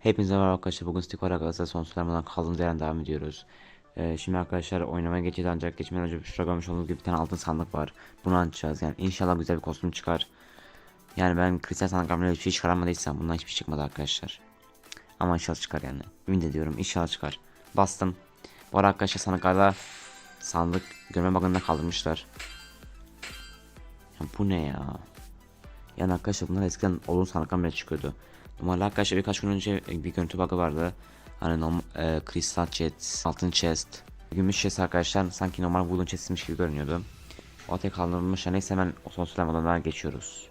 Hepinize merhaba arkadaşlar. Bugün Stick var arkadaşlar. Son süremeden kaldığımız yerden devam ediyoruz. Ee, şimdi arkadaşlar oynamaya geçeceğiz ancak geçmeden önce şurada görmüş olduğunuz gibi bir tane altın sandık var. Bunu açacağız yani. inşallah güzel bir kostüm çıkar. Yani ben kristal sandıklarımda hiçbir şey çıkaramadıysam bundan hiçbir şey çıkmadı arkadaşlar. Ama inşallah çıkar yani. Ümit ediyorum inşallah çıkar. Bastım. Bu arada arkadaşlar sandıklarda sandık görme bakımında kaldırmışlar. Ya bu ne ya? Yani arkadaşlar bunlar eskiden olur sandıktan bile çıkıyordu. Normalde arkadaşlar birkaç gün önce bir görüntü bug'ı vardı. Hani normal e, kristal chest, altın chest, gümüş chest arkadaşlar sanki normal wooden chest'miş gibi görünüyordu. O tek kaldırılmış. Neyse hemen son olanlara geçiyoruz.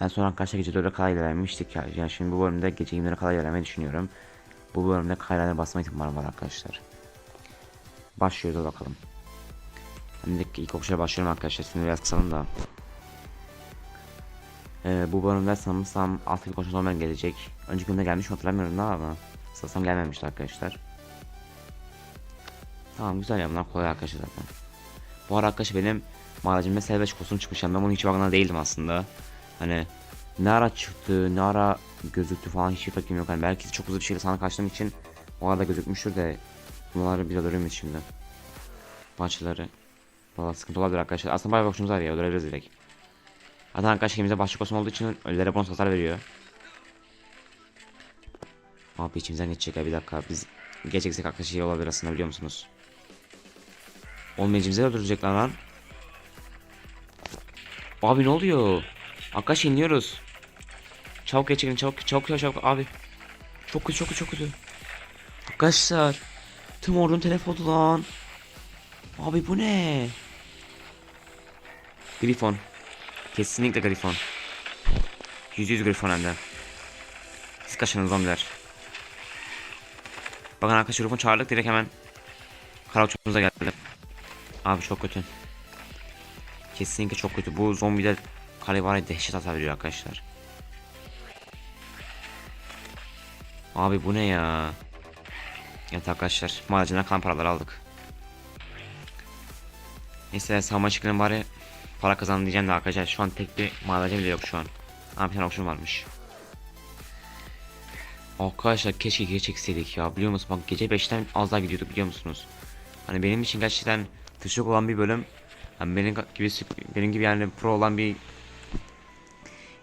En son arkadaşlar gece 4'e kadar ilerlemiştik ya. Yani şimdi bu bölümde gece 20'lere kadar ilerlemeyi düşünüyorum. Bu bölümde kaydına basma ihtimalim var arkadaşlar. Başlıyoruz bakalım. De ilk okuşa başlıyorum arkadaşlar. Şimdi biraz kısalım da. Ee, bu bölümde sanırsam alt bir koşu normal gelecek. Önceki bölümde gelmiş mi hatırlamıyorum daha ama sanırsam gelmemişti arkadaşlar. Tamam güzel ya bunlar kolay arkadaşlar zaten. Bu ara arkadaşlar benim mağaracımda serbest kostüm çıkmış yani ben bunun hiç bakımda değildim aslında. Hani ne ara çıktı ne ara gözüktü falan hiçbir fikrim yok. Hani belki çok hızlı bir şekilde sana kaçtığım için o arada gözükmüştür de bunları biraz öğreniriz şimdi. Maçları. Valla sıkıntı olabilir arkadaşlar. Aslında bayağı hoşumuz var ya öldürebiliriz direkt. Zaten arkadaşlar elimizde başlık olsun olduğu için ölülere bonus hasar veriyor. Abi içimizden geçecek ya bir dakika biz geçeceksek arkadaşlar şey olabilir aslında biliyor musunuz? Olmayacağımızı öldürecekler lan. Abi ne oluyor? Arkadaşlar iniyoruz. Çabuk geçelim çabuk çabuk çabuk çabuk abi. Çok kötü çok kötü çok kötü. Arkadaşlar. Tüm ordum telef oldu lan. Abi bu ne? Grifon. Kesinlikle Grifon. Yüz yüz Grifon hem de. Siz kaçının zombiler. Bakın arkadaşlar Grifon çağırdık direkt hemen. Kara uçağımıza geldi. Abi çok kötü. Kesinlikle çok kötü. Bu zombiler ya dehşet hasar veriyor arkadaşlar. Abi bu ne ya? Evet arkadaşlar mağaracına kalan paraları aldık. Neyse savunma çıkının bari para kazandım diyeceğim de arkadaşlar şu an tek bir mağaracı bile yok şu an. Ama bir tane okşum varmış. Arkadaşlar keşke gece çekseydik ya biliyor musun bak gece 5'ten az daha gidiyorduk biliyor musunuz? Hani benim için gerçekten tuşluk olan bir bölüm. Hani benim gibi benim gibi yani pro olan bir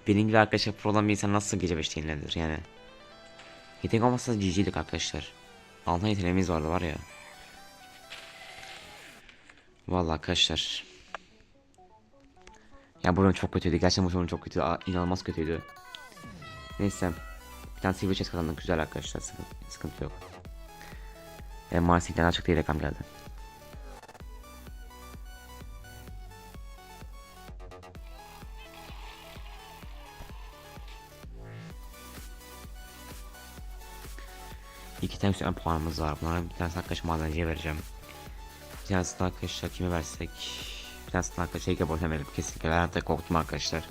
benim gibi arkadaşlar pro olan bir insan nasıl gece 5'te yenilenir yani. Yetenek olmazsa GG'lik arkadaşlar. Altın yeteneğimiz vardı var ya. Vallahi arkadaşlar. Ya bu bölüm çok kötüydü. Gerçekten bu bölüm çok kötüydü. Aa, inanılmaz kötüydü. Neyse. Bir tane silver chest kazandık. Güzel arkadaşlar. Sıkıntı, sıkıntı yok. E, Marsing'den açık diye reklam geldi. İki tane yükselen puanımız var. Bunlara bir tanesini arkadaşlar madenciye vereceğim. Bir tanesini arkadaşlar kime versek? Bir tanesini arkadaşlar Ege Boy'tan verelim. Kesinlikle ben hatta korktum arkadaşlar.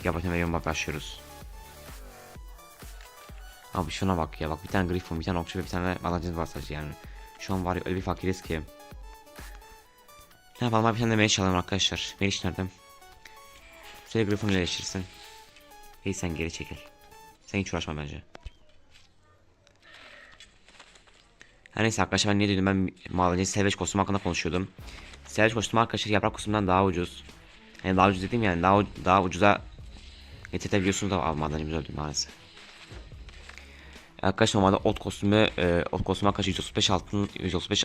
Ege Boy'tan veriyorum bak başlıyoruz. Abi şuna bak ya bak bir tane Griffon bir tane okçu ve bir tane madencimiz var sadece yani. Şu an var ya öyle bir fakiriz ki. Ne yapalım bir tane de Meriç alalım arkadaşlar. Meriç nerede? Şöyle Griffon ile eleştirsin. Hey sen geri çekil. Sen hiç uğraşma bence. Her neyse arkadaşlar ben ne dedim ben madenci Savage kostüm hakkında konuşuyordum. Savage kostüm arkadaşlar yaprak kostümünden daha ucuz. Yani daha ucuz dediğim yani daha daha ucuza getirebiliyorsunuz da madencimiz öldü maalesef. Arkadaşlar normalde ot kostümü e, ot kostümü arkadaşlar 135 altın 135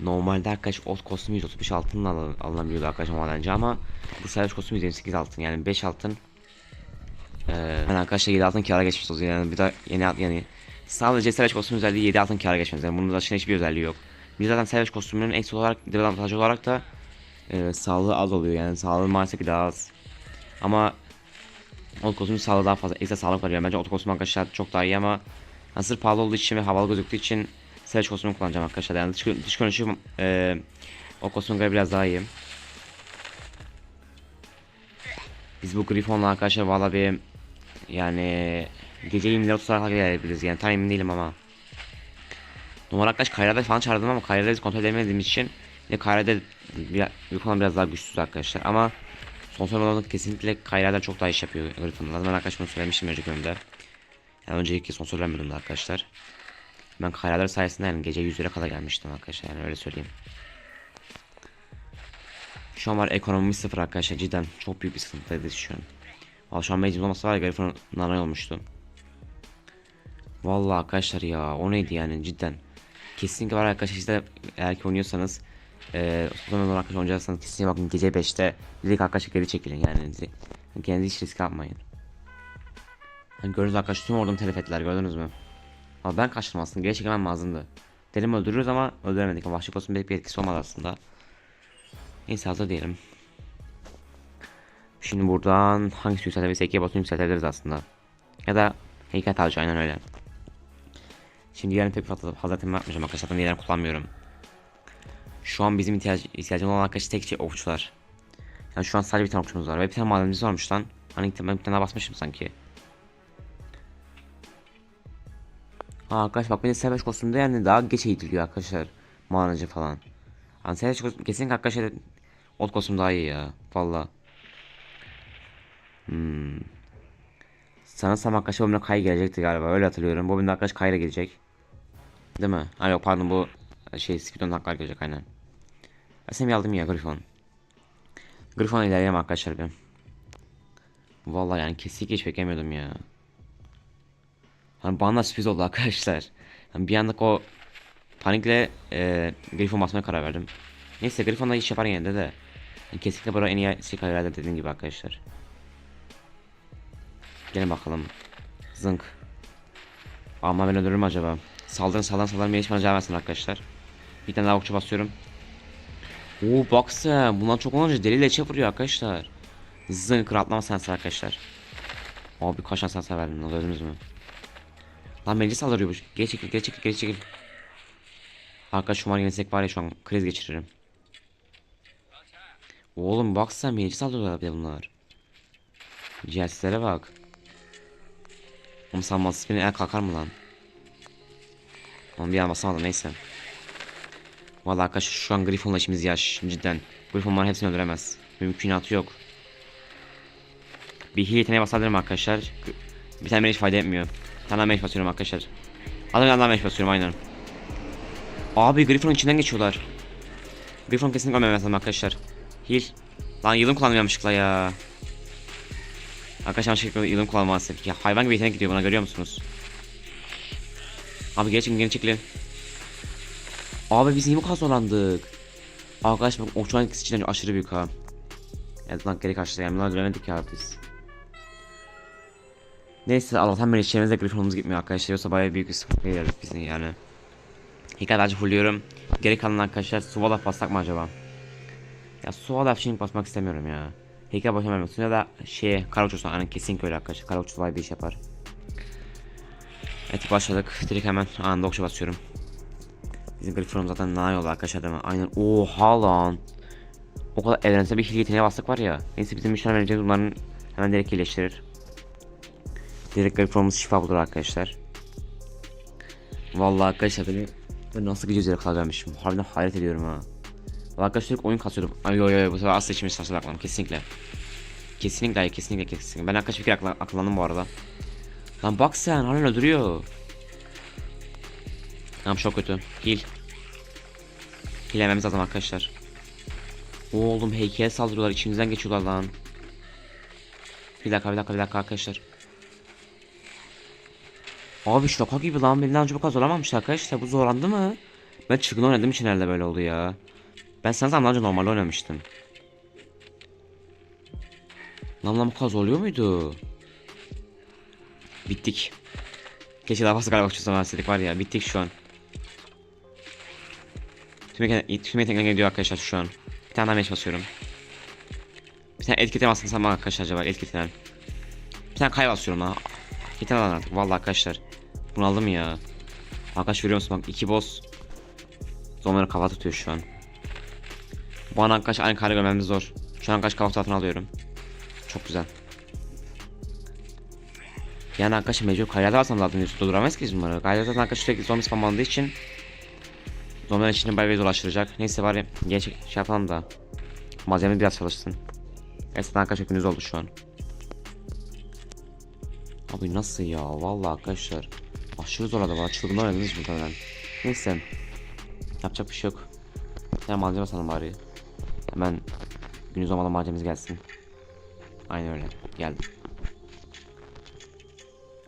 Normalde arkadaş ot kostümü 135 altınla alın, alınabiliyordu arkadaşlar madenci ama bu Savage kostümü 128 altın yani 5 altın ee, ben arkadaşlar 7 altın kâra geçmişiz yani bir daha yeni yani Sadece Savage kostümün özelliği 7 altın kâra geçmeniz. Yani bunun dışında hiçbir özelliği yok. Bir zaten Savage kostümünün eksi olarak dezavantajı olarak da e, sağlığı az oluyor. Yani sağlığı maalesef ki daha az. Ama Old kostümün sağlığı daha fazla. Ekstra sağlık veriyor. Bence Old kostüm arkadaşlar çok daha iyi ama hazır pahalı olduğu için ve havalı gözüktüğü için Savage kostümü kullanacağım arkadaşlar. Yani dış, dış görünüşü e, o kostümün göre biraz daha iyi. Biz bu Griffon'la arkadaşlar valla bir yani Gece 20'lere tutarak gelebiliriz yani tam emin değilim ama. Numara arkadaş Kayra'da falan çağırdım ama Kayra'da kontrol edemediğim için yine Kayra'da bir, bir konu biraz daha güçsüz arkadaşlar ama Son sıralamadan kesinlikle Kayralar çok daha iş yapıyor Griffin'dan. Ben arkadaşıma söylemiştim önceki bölümde. Yani önceki son sorulan bölümde arkadaşlar. Ben Kayralar sayesinde yani gece 100 lira kadar gelmiştim arkadaşlar yani öyle söyleyeyim. Şu an var ekonomi sıfır arkadaşlar cidden çok büyük bir sıkıntıydı şu an. Valla şu an mecbur olmasa var ya Griffin nanay olmuştu. Vallahi arkadaşlar ya o neydi yani cidden. Kesinlikle var arkadaşlar de eğer ki oynuyorsanız sosyal medyadan arkadaşlar oynayacaksanız kesinlikle bakın gece 5'te direkt arkadaşlar geri çekilin yani. Kendinizi hiç risk atmayın. Hani gördünüz arkadaşlar tüm ordumu telef ettiler gördünüz mü? Ama ben kaçtım aslında geri çekilmem lazımdı. Dedim öldürürüz ama öldüremedik vahşi pek bir etkisi olmadı aslında. Neyse hazır diyelim. Şimdi buradan hangisi yükseltebilirsek ikiye basını yükseltebiliriz aslında. Ya da heykel tacı aynen öyle. Şimdi diğerini pek fazla fazla yapmayacağım arkadaşlar. Zaten diğerini kullanmıyorum. Şu an bizim ihtiyaç, ihtiyacımız olan arkadaşlar tek şey okçular. Yani şu an sadece bir tane okçumuz var ve bir tane madenimiz varmış lan. Hani ben bir tane daha basmışım sanki. Aa arkadaş bak benim Savaş kostümde yani daha geç eğitiliyor arkadaşlar. Madenci falan. Hani Savaş kostüm kesinlikle arkadaşlar ot kostüm daha iyi ya. Valla. Hmm. Sanırsam arkadaşlar bölümde Kay gelecekti galiba öyle hatırlıyorum. Bu bölümde arkadaş Kayra gelecek. Değil mi? Ha yok pardon bu şey Spidon Hakkar gelecek aynen. Sen aldım ya Griffon. Griffon ilerleyelim arkadaşlar ben. Vallahi yani kesinlikle hiç beklemiyordum ya. Hani bana sürpriz oldu arkadaşlar. Yani bir anlık o panikle e, Griffon basmaya karar verdim. Neyse Griffon da iş yapar yine de de. Yani kesinlikle burada en iyi şey kararlarda dediğim gibi arkadaşlar. Gelin bakalım. Zınk. Ama ben öldürürüm acaba. Saldırın saldırın saldırın bir bana cevap versin arkadaşlar. Bir tane daha okçu basıyorum. Oo bak sen. Bundan çok olunca deli leçe vuruyor arkadaşlar. Zınk rahatlama sensi arkadaşlar. Abi kaç tane sensi verdim lan gördünüz mü? Lan bence saldırıyor bu. Geri çekil geri çekil geri çekil. Arkadaş şu an yenesek var ya şu an kriz geçiririm. Oğlum bak sen meci saldırıyorlar bir bunlar. Ciğersizlere bak. Oğlum sen masifine el kalkar mı lan? Oğlum bir an basamadım neyse. Vallahi arkadaşlar şu an Griffon'la işimiz yaş cidden. Griffon'ların hepsini öldüremez. Mümkünatı yok. Bir heal yeteneğe basabilirim arkadaşlar. Bir tane hiç fayda etmiyor. Bir tane meş basıyorum arkadaşlar. Adam yandan meş basıyorum aynen. Abi Griffon'un içinden geçiyorlar. Griffon kesinlikle ölmemesi lazım arkadaşlar. Heal. Lan yılın kullandım yanlışlıkla ya. Arkadaşlar yanlışlıkla yılın kullanması. Ya hayvan gibi yetenek gidiyor buna görüyor musunuz? Abi geri çekilin çekilin. Abi biz niye bu kadar zorlandık? Arkadaşlar bak okçuların etkisi cidden aşırı büyük ha. Evet lan geri kaçtı yani bunları göremedik ya biz. Neyse Allah'tan beri içerimizde Griffon'umuz gitmiyor arkadaşlar yoksa bayağı büyük bir sıkıntı geliriz bizim yani. Hikayet fulluyorum. Geri kalan arkadaşlar Suvalaf bassak mı acaba? Ya Suvalaf şimdi basmak istemiyorum ya. Başına vermek ya da şeye Karavuçusu aynen kesin öyle arkadaşlar. Karavuçusu vay bir iş yapar. Evet başladık. Direkt hemen anında okşa basıyorum. Bizim Griffon'um zaten nane yolu arkadaşlar değil mi? Aynen. Oha lan. O kadar evrensel bir hile yeteneğe bastık var ya. Neyse bizim müşteri vereceğiz bunların hemen direkt iyileştirir. Direkt Griffon'umuz şifa bulur arkadaşlar. Vallahi arkadaşlar beni ben nasıl gücü üzere vermişim. Harbiden hayret ediyorum ha. Vallahi arkadaşlar oyun kasıyordum. Ay yo yo bu sefer asla içimi aklım kesinlikle. Kesinlikle kesinlikle kesinlikle. Ben arkadaşlar bir akla- akıllandım bu arada. Lan bak sen halen öldürüyor. Tamam çok kötü. Heal. Heal yememiz lazım arkadaşlar. Oğlum heykel saldırıyorlar içimizden geçiyorlar lan. Bir dakika bir dakika bir dakika arkadaşlar. Abi şaka gibi lan benden önce bu kadar zorlamamıştı arkadaşlar bu zorlandı mı? Ben çılgın oynadığım için herhalde böyle oldu ya. Ben sanırsam daha önce normal oynamıştım. Lan lan bu kadar zorluyor muydu? Bittik. Keşke daha fazla galiba zaman istedik var ya bittik şu an. Tüm yetenek, tüm yetenekler gidiyor arkadaşlar şu an. Bir tane daha meş basıyorum. Bir tane etkite basmasam arkadaşlar acaba etkitelen. Bir tane kay basıyorum. Bir tane lan artık vallahi arkadaşlar. Bunu aldım ya. Arkadaş görüyor musun bak iki boss. Zonları kafa tutuyor şu an. Bu an arkadaş aynı kare görmemiz zor. Şu an arkadaş kafa tarafını alıyorum. Çok güzel. Yani arkadaşlar mecbur karyada alsam zaten üstüne duramayız ki biz bunları. Karyada zaten arkadaş sürekli zombi spamlandığı için Zombilerin içini bayağı dolaştıracak. Neyse bari geç şey yapalım da Malzeme biraz çalışsın. Eskiden arkadaşlar gündüz oldu şu an. Abi nasıl ya? Vallahi arkadaşlar. Aşırı zor arada. Çılgınlar oynadınız muhtemelen. Neyse. Yapacak bir şey yok. Ya malzeme sanırım bari. Hemen gündüz olmadan malzememiz gelsin. Aynen öyle. Geldi.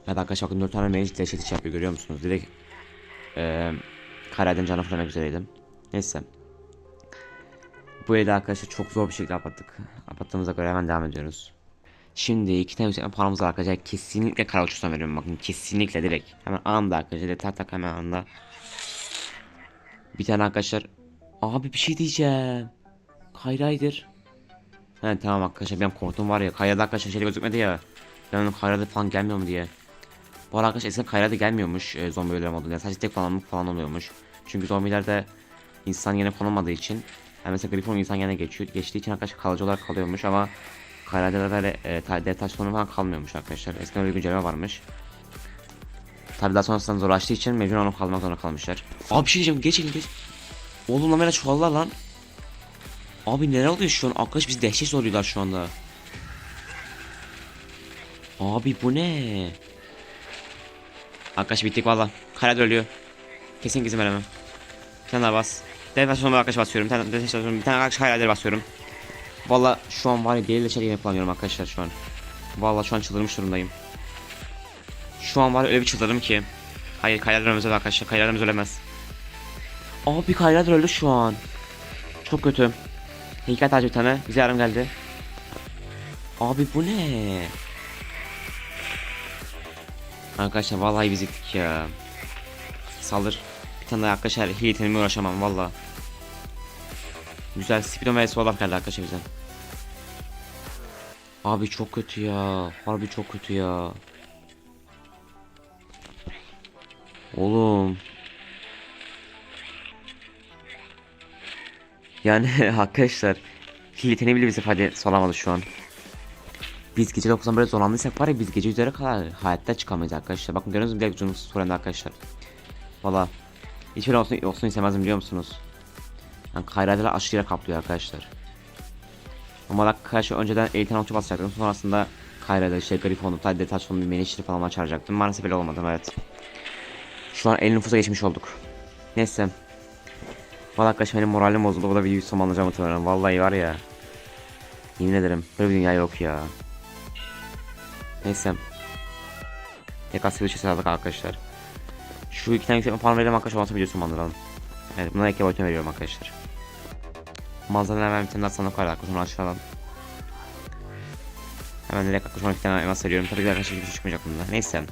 Evet arkadaşlar bakın 4 tane mage dehşet yapıyor görüyor musunuz? Direkt eee kareden canı fırlamak üzereydim. Neyse. Bu eli arkadaşlar çok zor bir şekilde kapattık. Kapattığımıza göre hemen devam ediyoruz. Şimdi iki tane yükseltme paramız var arkadaşlar. Kesinlikle kara uçuştan veriyorum bakın. Kesinlikle direkt. Hemen anında arkadaşlar. Detay tak hemen anında. Bir tane arkadaşlar. Abi bir şey diyeceğim. Kayra'ydır. He tamam arkadaşlar benim korktum var ya. Kayra'da arkadaşlar şey gözükmedi ya. Ben Kayra'da falan gelmiyor mu diye. Bu arada arkadaşlar eskiden Kayra'da gelmiyormuş e, zombi ölüm modunda. Sadece tek kullanımlık falan oluyormuş. Çünkü zombilerde insan yerine konulmadığı için yani mesela Griffon insan yerine geçiyor. Geçtiği için arkadaşlar kalıcı olarak kalıyormuş ama Kayra'da böyle e, ta- dev taşları falan kalmıyormuş arkadaşlar. Eskiden öyle bir güncelleme varmış. Tabi daha sonrasında zorlaştığı için mecbur onu kalmak zorunda kalmışlar. Abi bir şey diyeceğim geçin geç. Oğlum lan böyle çoğallar lan. Abi neler oluyor şu an? Arkadaş bizi dehşet soruyorlar şu anda. Abi bu ne? Arkadaş bittik valla. Karar ölüyor. Kesin gizim veremem. Bir tane daha bas. Defans sonuna arkadaş basıyorum. Bir tane. Bir tane arkadaş hayalleri basıyorum. Valla şu an var ya deliyle şey yapamıyorum arkadaşlar şu an. Valla şu an çıldırmış durumdayım. Şu an var öyle bir çıldırdım ki. Hayır kayarlarımız öldü arkadaşlar. Kayarlarımız ölemez. Abi kayarlar öldü şu an. Çok kötü. Heykel tacı bir tane. Bize yarım geldi. Abi bu ne? Arkadaşlar vallahi biz gittik ya. Saldır. Bir tane daha arkadaşlar hiletenime uğraşamam valla. Güzel speedon ve solaf geldi arkadaşlar bize. Abi çok kötü ya. Harbi çok kötü ya. Oğlum. Yani arkadaşlar hileteni bile bize fayda sağlamadı şu an. Biz gece 9'dan böyle zorlandıysak var ya biz gece üzere kadar hayatta çıkamayız arkadaşlar. Bakın görüyorsunuz mu direkt canımız sorende arkadaşlar. Valla hiç öyle olsun, olsun istemezdim biliyor musunuz? Yani kayrayla aşırı yer kaplıyor arkadaşlar. Ama arkadaşlar önceden eğitim altı basacaktım. Sonrasında kayrada işte Grifon'u, Detachment'ı, bir menişleri falan açacaktım. Maalesef öyle olmadı evet. Şu an el nüfusa geçmiş olduk. Neyse. Valla arkadaşlar benim moralim bozuldu. Bu da videoyu sonlanacağım muhtemelen. Vallahi var ya. Yemin ederim. Böyle bir dünya yok ya. Neyse. Tekrar bir şey sağladık arkadaşlar. Şu iki tane yükseltme falan verelim arkadaşlar. Ondan sonra videoyu sonlandıralım. Evet buna ek boyutunu veriyorum arkadaşlar. Malzemeler hemen bir tane daha sandık var arkadaşlar. Onu aşağıdan. Hemen direkt arkadaşlar 12 tane elmas veriyorum. Tabii ki arkadaşlar hiçbir şey çıkmayacak bunda. Neyse.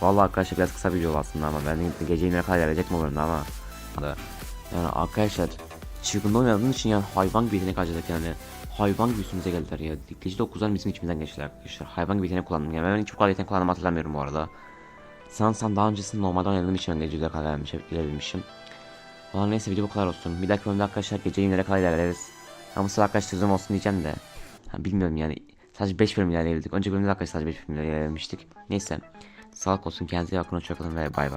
Vallahi arkadaşlar biraz kısa video oldu aslında ama ben de gece ne kadar gelecek mi oyunda ama. Yani arkadaşlar çılgında oynadığım için yani hayvan gibi yetenek harcadık yani. Hayvan gibi üstümüze geldiler ya. Gece 9'dan bizim içimizden geçtiler arkadaşlar. Hayvan gibi yetenek kullandım yani. Ben hiç bu kadar yetenek kullandığımı hatırlamıyorum bu arada. Sanırsam daha öncesinde normalde oynadığım için ben geceleri kadar ilerlemişim. Valla neyse video bu kadar olsun. Bir dahaki bölümde arkadaşlar gece yine kadar ilerleriz. Ama sefer arkadaşlar zoom olsun diyeceğim de. Ha, bilmiyorum yani. Sadece 5 bölüm ilerleyebildik. Önce bölümde arkadaşlar sadece 5 bölüm ilerlemiştik. Neyse. Sağlık olsun. Kendinize iyi bakın. Hoşçakalın ve bay bay.